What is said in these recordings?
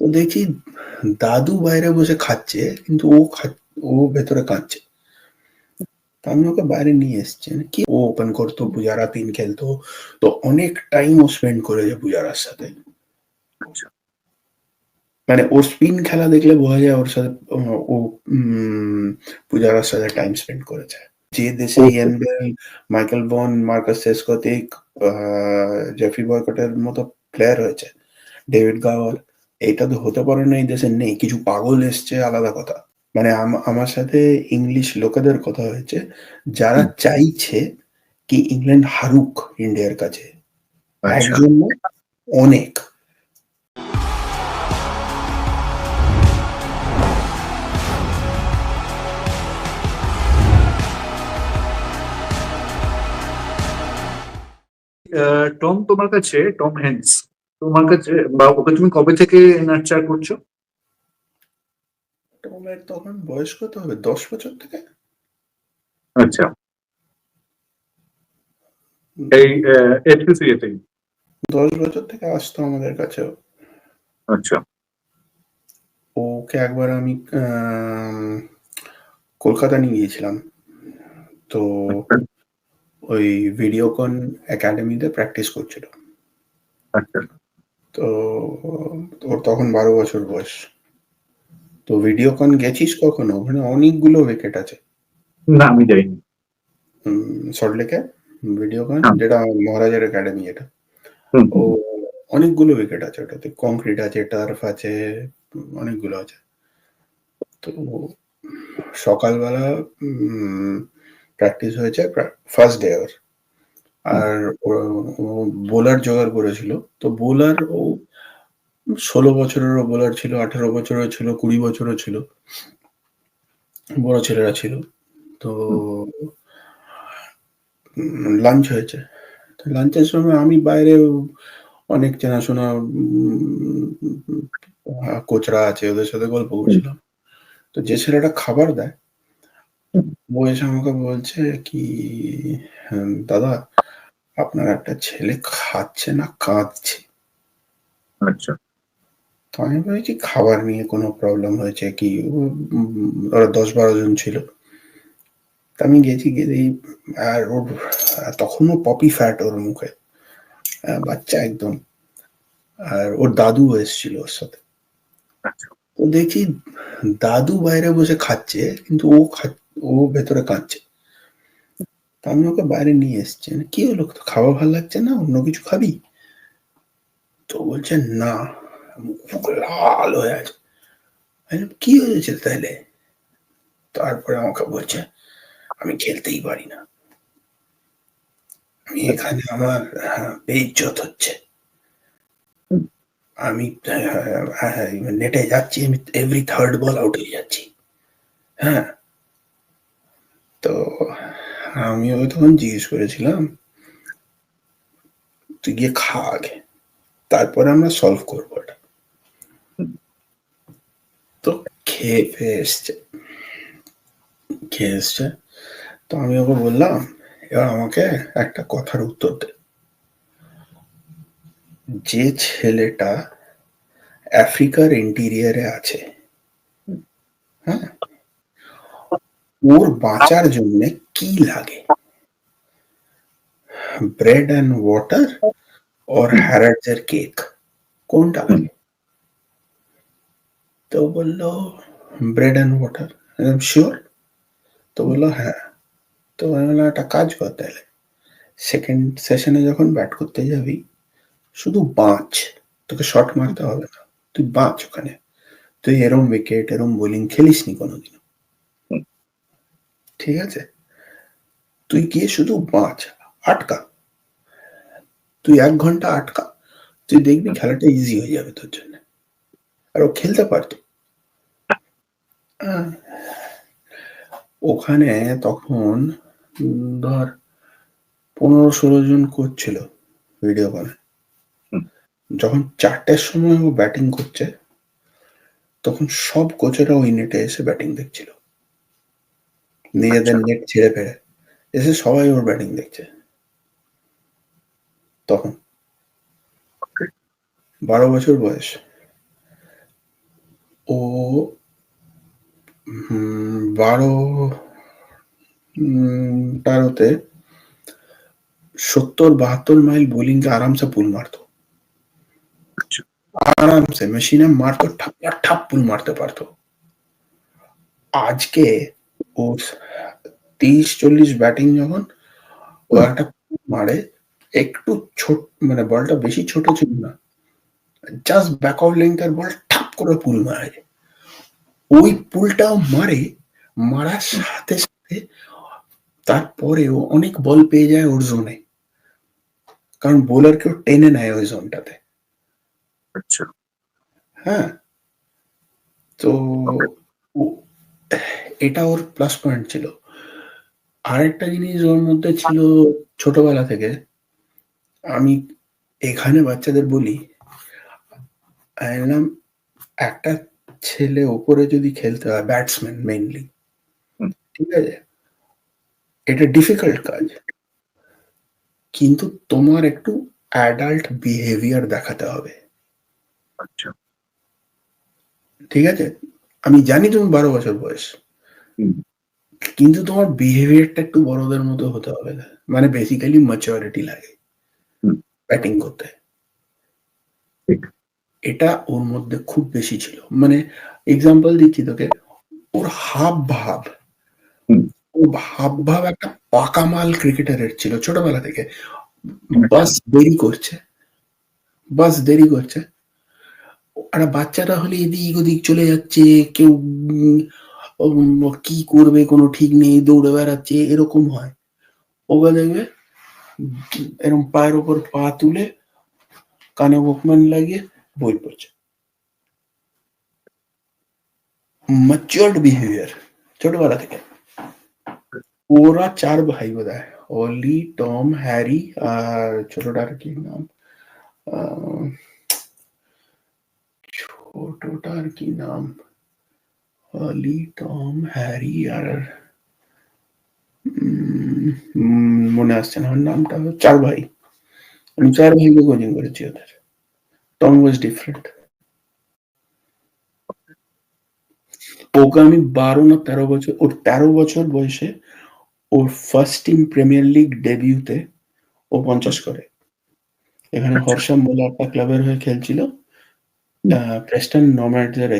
তো দেখি দাদু বাইরে বসে খাচ্ছে কিন্তু ও খা ও ভেতরে কাঁদছে। তো আমি ওকে বাইরে নিয়ে এসছি। কি ও ওপেন করতো, পূজারা পিন খেলতো। তো অনেক টাইম ও স্পেন্ড করেছে পূজারার সাথে। আচ্ছা। মানে ওর স্পিন খেলা দেখলে বোঝা যায় ওর সাথে ও ও উম পূজারার সাথে টাইম স্পেন্ড করেছে। যে দেশে Ian Bell, Michael Vaughan, Marcus Trescothick, uh Geoffrey বয়কটের মতো প্লেয়ার হয়েছে। ডেভিড গাওয়ার। এইটা তো হতে পারে না এই দেশে নেই। কিছু পাগল এসছে আলাদা কথা। মানে আম আমার সাথে ইংলিশ লোকেদের কথা হয়েছে যারা চাইছে কি ইংল্যান্ড হারুক ইন্ডিয়ার কাছে। আচ্ছা। অনেক। টম তোমার কাছে টম হ্যাঙ্কস তোমার কাছে বা ওকে তুমি কবে থেকে নার্চার করছ? টমের তখন বয়স কত হবে? ১০ বছর থেকে? আচ্ছা। এই HPCA তেই? ১০ বছর থেকে আসতো আমাদের কাছেও। আচ্ছা। ওকে একবার আমি আম কলকাতা নিয়ে গিয়েছিলাম। তো আচ্ছা। ওই ভিডিওকন একাডেমিতে প্র্যাকটিস করছিল। আচ্ছা। তো ওর তখন ১২ বছর বয়স। তো ভিডিওকন গেছিস কখনো? ওখানে অনেকগুলো উইকেট আছে। না আমি যাইনি। সল্টলেকে ভিডিওকন হ্যাঁ। যেটা মহারাজার একাডেমি এটা। ও অনেকগুলো উইকেট আছে ওটাতে। কংক্রিট আছে, টার্ফ আছে, অনেকগুলো আছে। তো সকালবেলা উম প্র্যাকটিস হয়েছে ফার্স্ট ডে ওর। আর বোলার জোগাড় করেছিল। তো বোলার ও ১৬ বছরেরও বোলার ছিল, ১৮ বছরেরও ছিল, ২০ বছরেরও ছিল। বড় ছেলেরা ছিল। তো লাঞ্চ হয়েছে। লাঞ্চের সময় আমি বাইরে অনেক চেনাশোনা উম কোচরা আছে ওদের সাথে গল্প। করছিলাম। তো যে ছেলেটা খাবার দেয়। ও এসে আমাকে বলছে কি হ্যাঁ, "দাদা আপনার একটা ছেলে খাচ্ছে না কাঁদছে।" আচ্ছা। তো আমি ভেবেছি খাবার নিয়ে কোনো প্রবলেম হয়েছে কি ওরা ১০-১২ জন ছিল। তো আমি গেছি দেখি আর ওর তখনও পপি ফ্যাট ওর মুখে। বাচ্চা একদম। আর ওর দাদুও এসেছিল ওর সাথে। আচ্ছা। তো দেখি দাদু বাইরে বসে খাচ্ছে কিন্তু ও খা ও ভেতরে কাঁদছে। তো আমি ওকে বাইরে নিয়ে এসছি। "কি হলো? তো খাওয়া ভালো লাগছে না? অন্য কিছু খাবি?" তো বলছে, "না।" লাল হয়ে আছে। "কি হয়েছে তাইলে?" তারপরে আমাকে বলছে, "আমি খেলতেই পারি না।" আমি। এখানে আমার হ্যাঁ, বেইজ্জত হচ্ছে। আমি হ্যাঁ, হ্যাঁ, নেটে যাচ্ছি আমি এভরি থার্ড বল আউট হয়ে যাচ্ছি। হ্যাঁ? তো আমি ওকে তখন জিজ্ঞেস করেছিলাম "তুই গিয়ে খা আগে। তারপরে আমরা সলভ করব এটা।" তো খেয়ে ফেয়ে এসছে। খেয়ে এসছে। তো আমি ওকে বললাম, "এবার আমাকে একটা কথার উত্তর দে।" যে ছেলেটা আফ্রিকার ইন্টেরিয়র আছে হ্যাঁ? ওর বাঁচার জন্যে কি লাগে? Bread and water or hmm. Harrods এর কেক কোনটা হুম। লাগে? তো বলল, "ব্রেড অ্যান্ড ওয়াটার।" আমি বললাম, "সিউর?" তো হুম। বলল, "হ্যাঁ।" তো আমি বললাম, "একটা কাজ কর তাইলে। 2nd সেশনে যখন ব্যাট করতে যাবি, শুধু বাঁচ। তোকে শট হুম। মারতে হবে না। তুই বাঁচ ওখানে। তুই এরম উইকেট, এরম বোলিং খেলিসনি কোনদিনও। হুম। ঠিক আছে? তুই গিয়ে শুধু বাঁচ। আটকা। তুই এক ঘণ্টা আটকা। তুই দেখবি খেলাটা ইজি হয়ে যাবে তোর জন্য আর ও খেলতে পারতো আ ওখানে তখন ধর ১৫-১৬ জন কোচ ছিল ভিডিওকনে। হুম। যখন চারটের সময় ও ব্যাটিং করছে, তখন সব কোচেরা ওই নেটে এসে ব্যাটিং দেখছিল। নিজেদের আচ্ছা। নেট ছেড়ে ফেলে। এসে সবাই ওর ব্যাটিং দেখছে। তখন। ১২ বছর বয়স। ও বারো ১২ উম ১৩ তে ৭০-৭২ মাইল বোলিংকে আরামসে পুল মারত। আরামসে মেশিনে মারত, ঠাপ ঠাপ পুল মারতে পারতো আজকে ওর ৩০-৪০ ব্যাটিং যখন ও একটা মারে একটু ছোট মানে বলটা বেশি ছোট ছিল না। জাস্ট ব্যাক অফ লেংথ এর বল ঠাপ করে পুল মারে। ওই পুলটাও মারে, মারার। সাথে, সাথে তারপরেও অনেক বল পেয়ে যায় ওর জোনে। কারণ বোলারকে ও টেনে নেয় ওই জোনটাতে। আচ্ছা। হ্যাঁ? তো এটা ওর প্লাস পয়েন্ট ছিল। আরেকটা জিনিস ওর মধ্যে ছিল ছোটবেলা থেকে আমি এখানে বাচ্চাদের বলি একটা ছেলে ওপরে যদি খেলতে হয় ব্যাটসম্যান মেইনলি ঠিক আছে? এটা ডিফিকাল্ট কাজ। কিন্তু তোমার একটু অ্যাডাল্ট বিহেভিয়ার দেখাতে হবে। আচ্ছা। ঠিক আছে? আমি জানি তুমি ১২ বছর বয়স। কিন্তু তোমার বিহেভিয়ারটা একটু বড়দের মতো হতে হবে। মানে বেসিক্যালি ম্যাচুরিটি লাগে। ব্যাটিং করতে। এটা ওর মধ্যে খুব বেশি ছিল। মানে এক্সাম্পল দিচ্ছি তোকে। ওর হাবভাব হুম। ওর হাবভাব একটা পাকামাল ক্রিকেটারের ছিল ছোটবেলা থেকে। বাস দেরি করছে। বাস দেরি করছে। আর বাচ্চাটা হলে এদিক ওদিক চলে যাচ্ছে, কেউ কি করবে কোনো ঠিক নেই, দৌড়ে বেড়াচ্ছে এরকম হয়। ওকে দেখবে এরকম পায়ের উপর পা তুলে কানে ওয়াকম্যান লাগিয়ে বই পড়ছে। ম্যাচিউরড বিহেভিয়ার ছোটবেলা থেকে। ওরা ৪ ভাই বোধহয়। অলি, টম, হ্যারি আর ছোটটার কি নাম? ছোটটার কি নাম? অলি, টম, হ্যারি আর মনে আসছে না আমার নামটা। ৪ ভাই। আমি ৪ ভাইকে কোচিং করেছি ওদের। Tom was different. ওকে আমি ১২ না ১৩ বছর ওর ১৩ বছর বয়সে ওর ফার্স্ট টিম প্রিমিয়ার লিগ ডেবিউতে ও ৫০ করে। এখানে আচ্ছা। হরসাম বলে একটা ক্লাবের হয়ে খেলছিল। প্রেস্টন নোম্যাডস এর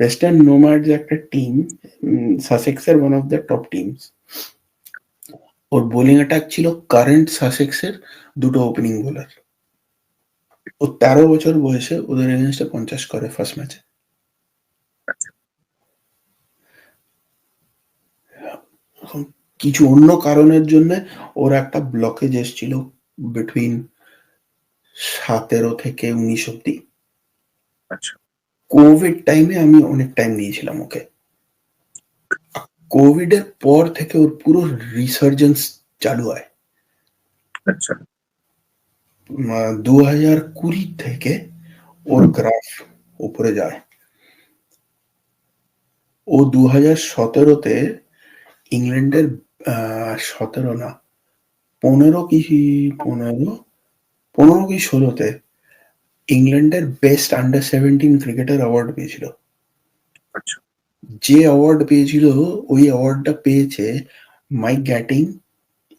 এ। প্রেস্টন নোম্যাডস একটা টিম উম সাসেক্স এর one of the top teams. Or bowling attack ছিল কারেন্ট সাসেক্স এর দুটো ওপেনিং বোলার। ও ১৩ বছর বয়সে ওদের এগেইনস্ট এ ৫০ করে ফার্স্ট ম্যাচে। কিছু অন্য কারণের জন্যে ওর একটা ব্লকেজ এসছিল বিটুইন ১৭ থেকে ১৯ অব্দি। আচ্ছা। কোভিড টাইমে আমি অনেক টাইম নিয়েছিলাম ওকে। কোভিড এর পর থেকে ওর পুরো রিসার্জেন্স চালু হয়। আচ্ছা। মা ২০২০ থেকে ওর গ্রাফ উপরে যায়। ও ২০১৭ সতেরোতে ইংল্যান্ডের ১৭ না ১৫ কি ১৫ ১৫ কি ১৬ তে ইংল্যান্ডের বেস্ট আন্ডার 17 ক্রিকেটার অ্যাওয়ার্ড পেয়েছিল। আচ্ছা। যে অ্যাওয়ার্ড পেয়েছিল ওই অ্যাওয়ার্ডটা পেয়েছে Mike Gatting,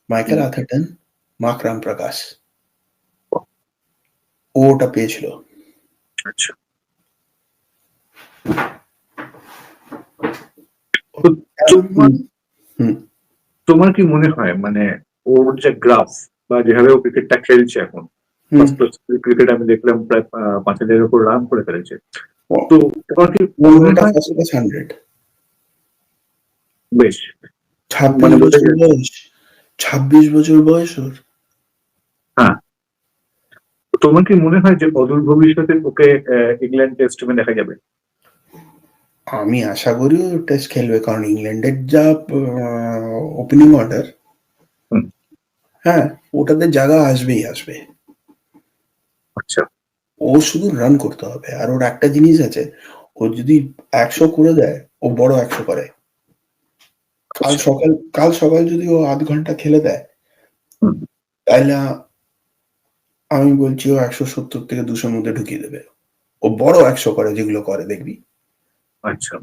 Michael Mark Ramprakash. বাহ! ও ওটা পেয়েছিল। আচ্ছা। তোমার কি মনে হয় মানে ওর যে গ্রাফ বা যেভাবে ও ক্রিকেটটা খেলছে এখন। ফার্স্ট ক্লাস ক্রিকেট আমি দেখলাম প্রায় ৫০০০ এর উপর রান করে ফেলেছে। তো তোমার কি ফার্স্ট ক্লাস 100 বেশ ২৬ মানে বছর বয়স ২৬ বছর বয়স ওর। হ্যাঁ। তোমার কি মনে হয় যে অদূর ভবিষ্যতে ওকে ইংল্যান্ড টেস্ট টিমে দেখা যাবে? আমি আশা করি টেস্ট খেলবে। কারণ ইংল্যান্ডের যা ওপেনিং অর্ডার। হ্যাঁ, ওটাতে জায়গা আসবেই আসবে। আচ্ছা। ও শুধু রান করতে হবে। আর ওর একটা জিনিস আছে, ও যদি ১০০ করে দেয়, ও বড় ১০০ করে। কাল আচ্ছা। সকাল কাল সকাল যদি ও ০.৫ ঘণ্টা খেলে দেয় আ আমি বলছি ও ১৭০ থেকে ২০০ র মধ্যে ঢুকিয়ে দেবে। ও বড় ১০০ করে যেগুলো করে দেখবি। আচ্ছা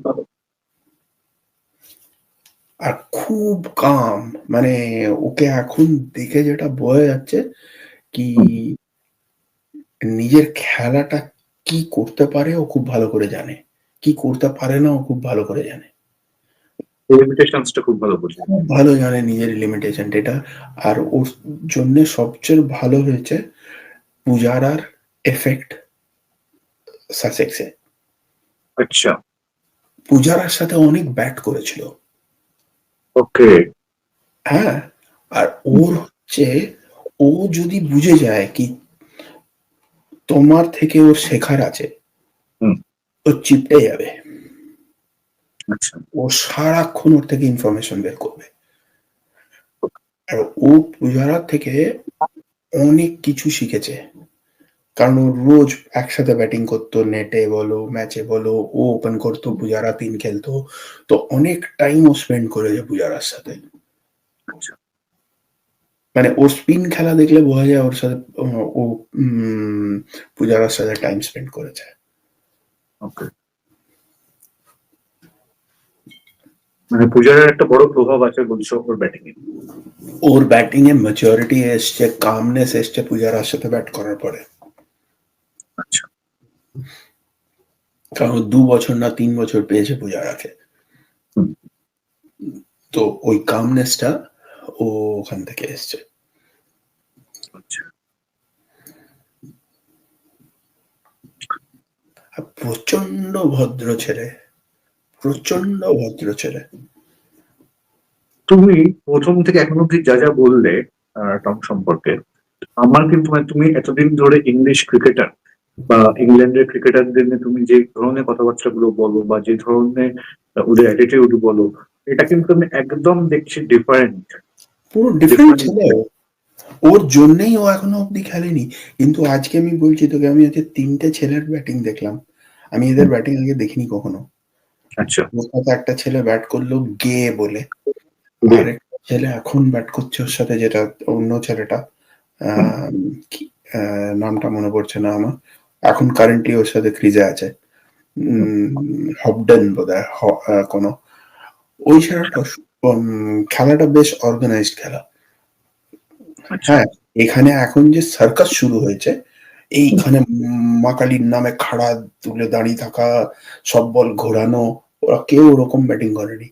আর খুব কাম মানে ওকে এখন দেখে যেটা বোঝা যাচ্ছে কি নিজের খেলাটা কি করতে পারে ও খুব ভালো করে জানে। কি করতে পারে না ও খুব ভালো করে জানে। লিমিটেশনসটা খুব ভালো বোঝে। ভালো জানে নিজের লিমিটেশন এটা আর ওর জন্য সবচেয়ে ভালো হয়েছে পূজারার এফেক্ট সাসেক্সে। আচ্ছা। পূজারার সাথে অনেক ব্যাট করেছিল। ওকে। হ্যাঁ আর ওর হচ্ছে ও যদি বুঝে যায় কি তোমার থেকে ওর শেখার আছে। ও চিপটে যাবে। আচ্ছা। ও সারাক্ষণ ওর থেকে ইনফরমেশন বের করবে। আর ও পূজারার থেকে অনেক কিছু শিখেছে। কারণ ও রোজ একসাথে ব্যাটিং করতো নেটে বলো ম্যাচে বলো ও ওপেন করতো পূজারা তিন খেলতো। তো অনেক টাইম ও স্পেন্ড করেছে পূজারার সাথে। মানে ওর স্পিন খেলা দেখলে বোঝা যায় ওর সাথে ও- পূজারার সাথে টাইম স্পেন্ড করেছে। ওকে মানে পূজারের একটা বড় প্রভাব আছে বলছো ওর ব্যাটিং এ? ওর ব্যাটিং এ ম্যাচুরিটি এসছে কামনেস এসছে পূজারার সাথে ব্যাট করার পরে। আচ্ছা। কারণ দু বছর না তিন বছর পেয়েছে পূজারাকে। তো ওই কামনেসটা ও ওখান থেকে এসছে আচ্ছা আর প্রচণ্ড ভদ্র ছেলে প্রচণ্ড ভদ্র ছেলে তুমি প্রথম থেকে এখন অব্দি যা যা বললে টম সম্পর্কে আমার কিন্তু মানে তুমি এতদিন ধরে ইংলিশ ক্রিকেটার বা ইংল্যান্ডের ক্রিকেটারদের নিয়ে তুমি যে ধরনের কথাবার্তা গুলো বলো বা যে ধরনের ওদের অ্যাটিটিউড বলো এটা কিন্তু আমি একদম দেখছি ডিফারেন্ট পুরো ডিফারেন্ট। ওর জন্যই ও এখনও অব্দি খেলেনি। কিন্তু আজকে আমি বলছি তোকে আমি আজকে তিনটে ছেলের ব্যাটিং দেখলাম। আমি এদের ব্যাটিং আগে দেখিনি কখনো। আচ্ছা। একটা ছেলে ব্যাট করল গে বলে। আরেকটা ছেলে এখন ব্যাট করছে ওর সাথে যেটা অন্য ছেলেটা। নামটা মনে পড়ছে না আমার। এখন কারেন্টলি ওর সাথে ক্রিজে আছে। হবডেন বোধ হয় কোনো। ওই উম, খেলাটা বেশ অর্গানাইজড খেলা। আচ্ছা হ্যাঁ এখানে এখন যে সার্কাস শুরু হয়েছে এইখানে মাকালির নামে খাড়া তুলে দাঁড়িয়ে থাকা সব বল ঘোরানো ওরা কেউ ওরকম ব্যাটিং করেনি।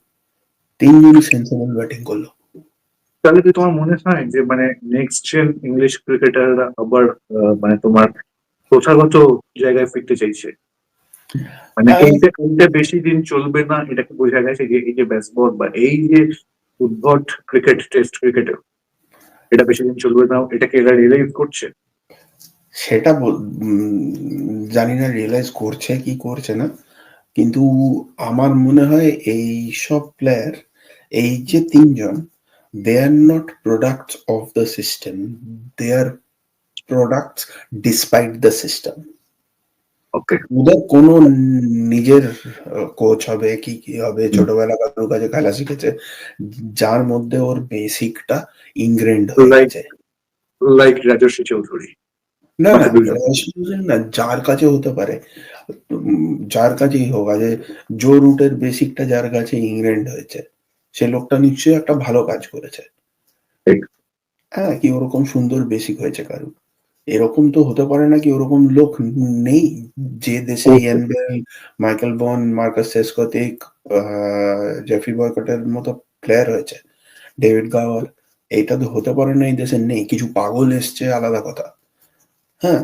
তিনজনই সেন্সেবল ব্যাটিং করল। তাহলে কি তোমার মনে হয় যে মানে নেক্সট জেন ইংলিশ ক্রিকেটাররা আবার মানে তোমার প্রথাগত জায়গায় ফিরতে চাইছে? মানে হ্যাঁ। এইটা এইটা বেশি দিন চলবে না এটাকে বোঝা গেছে যে এই যে ব্যাসবল বা এই যে উদ্ভট ক্রিকেট টেস্ট ক্রিকেটে এটা বেশি দিন চলবে না এটাকে এরা রিয়েলাইজ করছে? সেটা জানি না রিয়েলাইজ করছে কি করছে না, কিন্তু আমার মনে হয় এই সব প্লেয়ার এই যে তিনজন they are not products of the system they are product despite the system okay ওদের কোনো নিজের কোচ হবে কি কি হবে ছোটবেলা কারোর কাছে খেলা শিখেছে যার মধ্যে ওর বেসিকটা ইনগ্রেন্ড হয়ে গেছে। লাইক রাজস্বী চৌধুরী না না যার কাছে হতে পারে যার কাছেই হোক আজ জো রুটের বেসিকটা যার কাছে ইংল্যান্ড হয়েছে সে লোকটা নিশ্চয়ই একটা ভালো কাজ করেছে। হ্যাঁ কি ওরকম সুন্দর বেসিক হয়েছে কারু এরকম তো হতে পারে না কি ওরকম লোক নেই যে দেশে Ian Bell Michael Vaughan Marcus Trescothick Geoffrey বয়কটের মতো প্লেয়ার হয়েছে ডেভিড গাওয়ার এইটা তো হতে পারে না এই দেশে নেই কিছু পাগল এসছে আলাদা কথা। হ্যাঁ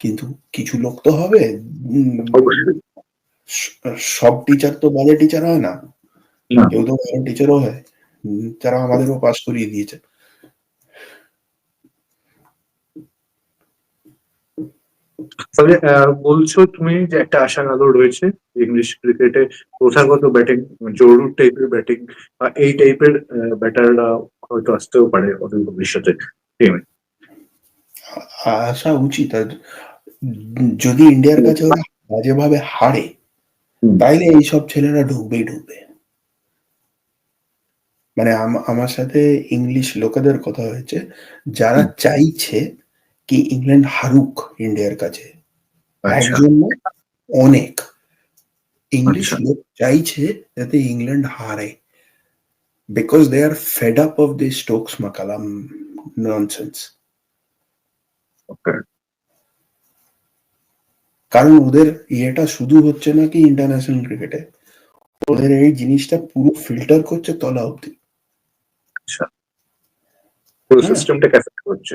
কিন্তু কিছু লোক তো হবে। সব টিচার তো বাজে টিচার হয় না। কেউ তো টিচারও হয়। তারা আমাদেরও পাস করিয়ে দিয়েছে। তাহলে বলছো তুমি যে একটা আশার আলো রয়েছে ইংলিশ ক্রিকেটে প্রথাগত ব্যাটিং জরুর টাইপের ব্যাটিং বা এই টাইপের ব্যাটাররা হয়তো আসতেও পারে অদূর ভবিষ্যতে। টিমে আসা উচিত আর যদি ইন্ডিয়ার কাছে ওরা বাজেভাবে হারে। তাইলে এইসব ছেলেরা ঢুকবেই ঢুকবে মানে আম- আমার সাথে ইংলিশ লোকেদের কথা হয়েছে যারা চাইছে কি ইংল্যান্ড হারুক ইন্ডিয়ার কাছে। আচ্ছা। অনেক ইংলিশ আচ্ছা। লোক চাইছে যাতে ইংল্যান্ড হারে। Because they are fed up of the Stokes McCullum nonsense কারণ ওদের ইয়েটা শুধু হচ্ছে নাকি ইন্টারন্যাশনাল ক্রিকেটে ওদের এই জিনিসটা পুরো ফিল্টার করছে তলা অব্দি আচ্ছা। পুরো হ্যাঁ। সিস্টেমটাকে করছে।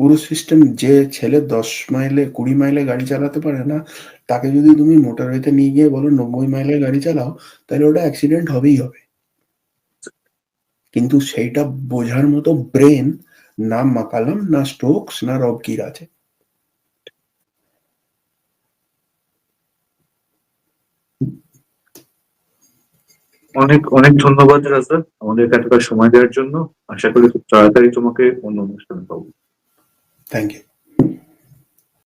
পুরো সিস্টেম যে ছেলে দশ মাইলে, কুড়ি মাইলে গাড়ি চালাতে পারে না, তাকে যদি তুমি মোটরওয়েতে নিয়ে গিয়ে বলো নব্বই মাইলে গাড়ি চালাও, তাহলে ওটা অ্যাক্সিডেন্ট হবেই হবে। কিন্তু সেইটা বোঝার মতো ব্রেন না মাকালাম, না স্টোকস না রবকির আছে অনেক অনেক ধন্যবাদ রাজা আমাদের এতটা সময় দেওয়ার জন্য। আশা করি খুব তাড়াতাড়ি তোমাকে অন্য অনুষ্ঠানে পাবো। Thank you.